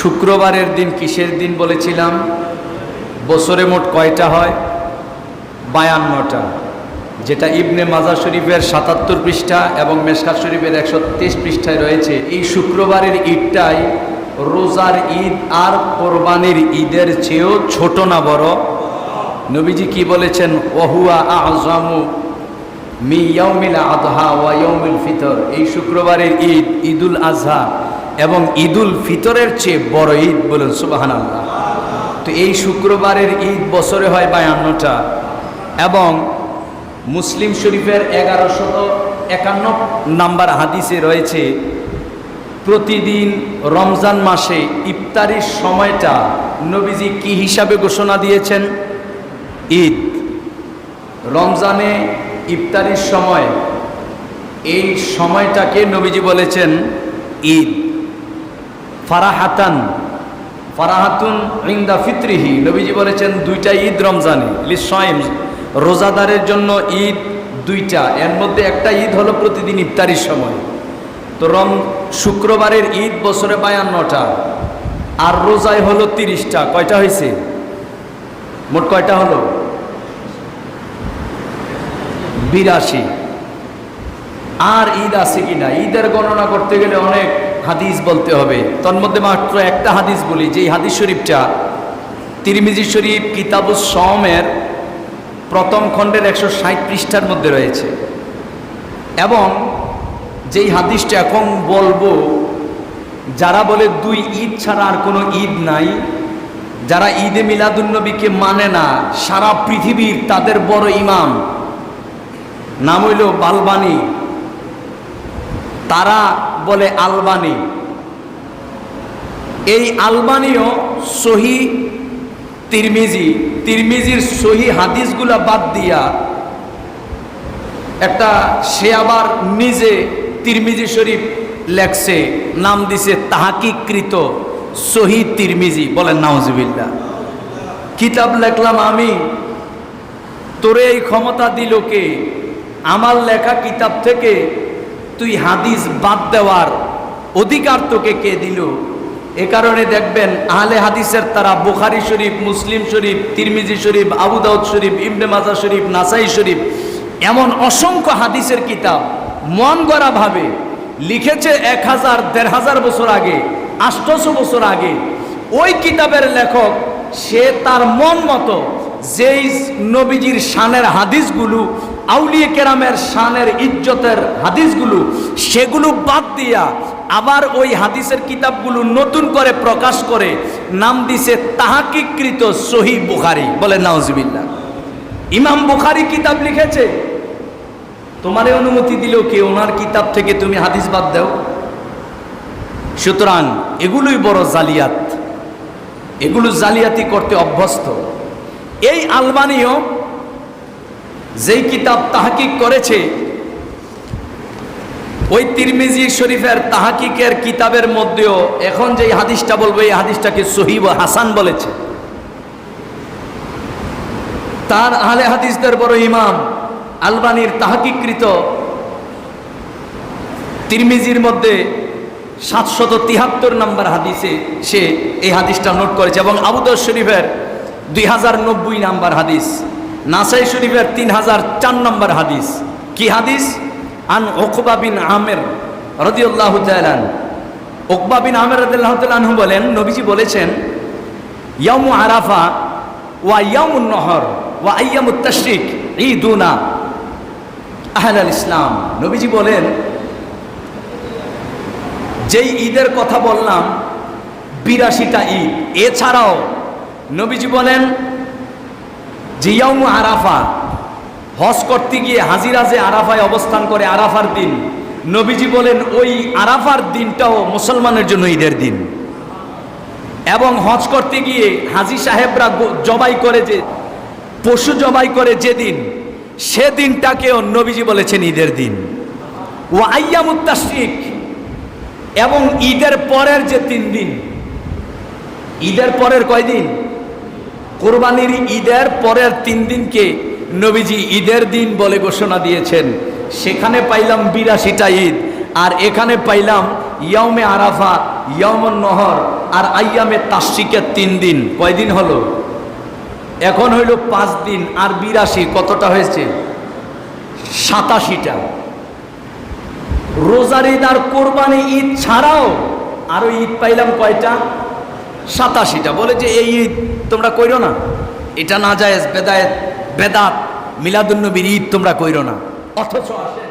শুক্রবারের দিন কিসের দিন বলেছিলাম? বছরে মোট কয়টা হয়? বায়ান্নটা। যেটা ইবনে মাজার শরীফের সাতাত্তর পৃষ্ঠা এবং মেশকাত শরীফের একশো তেইশ পৃষ্ঠায় রয়েছে, এই শুক্রবারের ঈদটাই রোজার ঈদ আর কোরবানির ঈদের চেয়েও ছোট না বড়? নবীজি কি বলেছেন? ওহুয়া আজমু মি ইয়াউমিল আদহা ওয়া ইয়াউমিল ফিতর। এই শুক্রবারের ঈদ, ঈদুল আজহা। এবং ঈদুল ফিতরের চেয়ে বড় ঈদ বলুন সুবাহান আল্লাহ তো এই শুক্রবারের ঈদ বছরে হয় বায়ান্নটা এবং মুসলিম শরীফের এগারোশত একান্ন নাম্বার হাদিসে রয়েছে, প্রতিদিন রমজান মাসে ইফতারির সময়টা নবীজি কি হিসাবে ঘোষণা দিয়েছেন? ঈদ। রমজানে ইফতারির সময়, এই সময়টাকে নবীজি বলেছেন ঈদ। ফারাহাতান, ফারাহাতুন ইন্দা ফিত্রিহি। নবীজি বলেছেন, দুইটা ঈদ রমজানে লিসাইম রোজাদারের জন্য ঈদ দুইটা। এর মধ্যে একটা ঈদ হলো প্রতিদিন ইফতারির সময়। তো রম, শুক্রবারের ঈদ বছরে বায়ান্নটা, আর রোজায় হলো তিরিশটা। কয়টা হয়েছে? মোট কয়টা হলো? বিরাশি। আর ঈদ আছে কি না ঈদের গণনা করতে গেলে অনেক হাদিস বলতে হবে। তন্মধ্যে মাত্র একটা হাদিস বলি, যেই হাদিস শরীফটা তিরমিজি শরীফ, কিতাবুস সমের প্রথম খণ্ডের একশো ষাট পৃষ্ঠার মধ্যে রয়েছে। এবং যেই হাদিসটা এখন বলব, যারা বলে দুই ঈদ ছাড়া আর কোনো ঈদ নাই, যারা ঈদে মিলাদুন্নবীকে মানে না, সারা পৃথিবীর তাদের বড় ইমাম। নাম হইল বালবানি। তারা বলে আলবানি। এই আলবানিও সহি তিরমিজি। তিরমিজির সহি হাদিসগুলা বাদ দিয়া একটা সে আবার নিজে তিরমিজি শরীফ লেখছে, নাম দিছে তাহাকিকৃত সহি তিরমিজি, বলেন নাউজুবিল্লা কিতাব লেখলাম আমি, তোরে এই ক্ষমতা দিল কে? আমার লেখা কিতাব থেকে তুই হাদিস বাদ দেওয়ার অধিকার তোকে কে দিল? এ কারণে দেখবেন আহলে হাদিসের তারা বুখারি শরীফ, মুসলিম শরীফ, তিরমিজি শরীফ, আবু শরীফ, ইবনে মাজা শরীফ, নাসাই শরীফ এমন অসংখ্য হাদিসের কিতাব মন গড়া ভাবে লিখেছে এক হাজার, দেড় হাজার বছর আগে আষ্টশো বছর আগে। ওই কিতাবের লেখক, সে তার মন মতো যেই নবীজির শানের হাদিসগুলো, আউলিয়ে কেরামের শানের ইজ্জতের হাদিসগুলো, সেগুলো বাদ দিয়া আবার ওই হাদিসের কিতাবগুলো নতুন করে প্রকাশ করে নাম দিছে তাহাকিকৃত সহি বুখারি। বলে নাউজবিল্লা ইমাম বুখারি কিতাব লিখেছে। তোমারে অনুমতি দিল কি ওনার কিতাব থেকে তুমি হাদিস বাদ দাও? সুতরাং এগুলোই বড় জালিয়াত। এগুলো জালিয়াতি করতে অভ্যস্ত। এই আলবানিও যেই কিতাব তাহাকিক করেছে, ওই তিরমিজি শরীফের তাহাকিকের কিতাবের মধ্যেও এখন যে হাদিসটা বলব, এই হাদিসটাকে সহিব হাসান বলেছে। তার আহলে হাদিসদের বড় ইমাম আলবানির তাহাকিকৃত তিরমিজির মধ্যে সাতশত তিহাত্তর নম্বর হাদিসে সে এই হাদিসটা নোট করেছে এবং আবুদর শরীফের দুই হাজার নব্বই নাম্বার হাদিস, নাসাই শরীফের তিন হাজার চার নম্বর হাদিস। কি হাদিস? আন ওকবা বিন আমের রদিউল্লাহ তালান ওকবা বিন আমের রদিল্লাহ বলেন, নবীজি বলেছেন ইয়ামু আরাফা ওয়া ইয়ামুন নহর ওয়া আয়ামুত তশরিক, ঈদুনা আহল ইসলাম। নবীজি বলেন, যেই ঈদের কথা বললাম, বিরাশিটা ঈদ। এছাড়াও নবীজি বলেন জিয়াউমু আরাফা, হজ করতে গিয়ে হাজিরা যে আরাফায় অবস্থান করে আরাফার দিন, নবীজি বলেন, ওই আরাফার দিনটাও মুসলমানের জন্য ঈদের দিন। এবং হজ করতে গিয়ে হাজি সাহেবরা জবাই করে যে, পশু জবাই করে যেদিন সে দিনটাকেও নবীজি বলেছেন ঈদের দিন। ও আয়ামুত্তাশিক এবং ঈদের পরের যে তিন দিন, ঈদের পরের কয়দিন? কোরবানির ঈদের পরের তিন দিনকে নবীজি ঈদের দিন বলে ঘোষণা দিয়েছেন। সেখানে পাইলাম বিরাশিটা ঈদ, আর এখানে পাইলাম ইয়মে আরাফা ইয়মন নহর, আর আইয়ামে তাস্রিকের তিন দিন। কয়দিন হলো? এখন হইল পাঁচ দিন, আর বিরাশি, কতটা হয়েছে? সাতাশিটা। রোজার ঈদ আর কোরবানি ঈদ ছাড়াও আরও ঈদ পাইলাম কয়টা? সাতাশিটা। বলে যে, এই ঈদ তোমরা কইরো না। এটা না যায় বেদায়ত, বেদাত মিলাদুন্নবীর ঈদ তোমরা কইরো না। অথচ আসেন